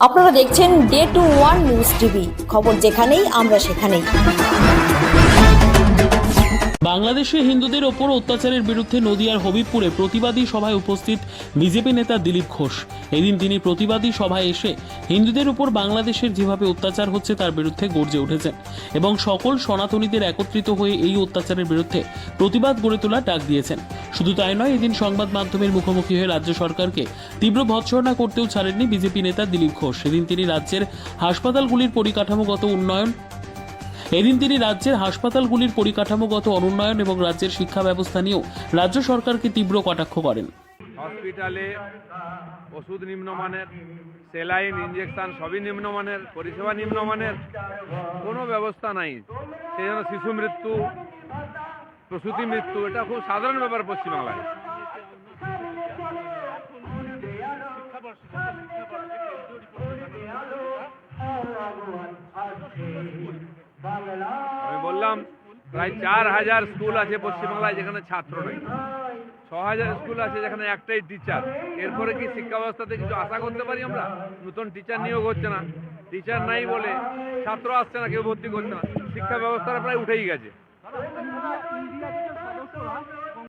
আপনারা দেখছেন day two one news TV খবর যেখানেই আমরা সেখানেই। বাংলাদেশে হিন্দুদের ওপর অত্যাচারের বিরুদ্ধে নদিয়ার হবিবপুরে প্রতিবাদী সভায় উপস্থিত বিজেপি নেতা দিলীপ ঘোষ। এদিন তিনি প্রতিবাদী সভায় এসে হিন্দুদের উপর বাংলাদেশের যেভাবে অত্যাচার হচ্ছে তার বিরুদ্ধে গর্জে উঠেছেন এবং সকল সনাতনীদের একত্রিত হয়ে এই অত্যাচারের বিরুদ্ধে প্রতিবাদ গড়ে তোলার ডাক দিয়েছেন। শুধু তাই নয়, এদিন সংবাদ মাধ্যমের মুখোমুখি হয়ে রাজ্য সরকারকে তীব্র ভৎসনা করতেও ছাড়েননি বিজেপি নেতা দিলীপ ঘোষ। সেদিন তিনি রাজ্যের হাসপাতালগুলির পরিকাঠামোগত উন্নয়ন এদিন তিনি রাজ্যের হাসপাতালগুলির পরিকাঠামোগত অনুন্নয়ন এবং রাজ্যের শিক্ষা ব্যবস্থা নিয়েও রাজ্য সরকারকে তীব্র কটাক্ষ করেন। হসপিটালে ওষুধ নিম্নমানের, সেলাইন ইঞ্জেকশন সবই নিম্নমানের, পরিষেবা নিম্নমানের, কোনো ব্যবস্থা নাই। সেই জন্য শিশু মৃত্যু, প্রসূতি মৃত্যু, এটা খুব সাধারণ ব্যাপার পশ্চিমবাংলায়। আমি বললাম, প্রায় চার হাজার স্কুল আছে পশ্চিমবাংলায় যেখানে ছাত্র নেই। ছ হাজার স্কুল আছে যেখানে একটাই টিচার এরপরে কি শিক্ষা ব্যবস্থাতে কিছু আশা করতে পারি আমরা? নতুন টিচার নিয়োগ হচ্ছে না। টিচার নাই বলে ছাত্র আসছে না, কেউ ভর্তি করছে না। শিক্ষা ব্যবস্থাটা প্রায় উঠেই গেছে।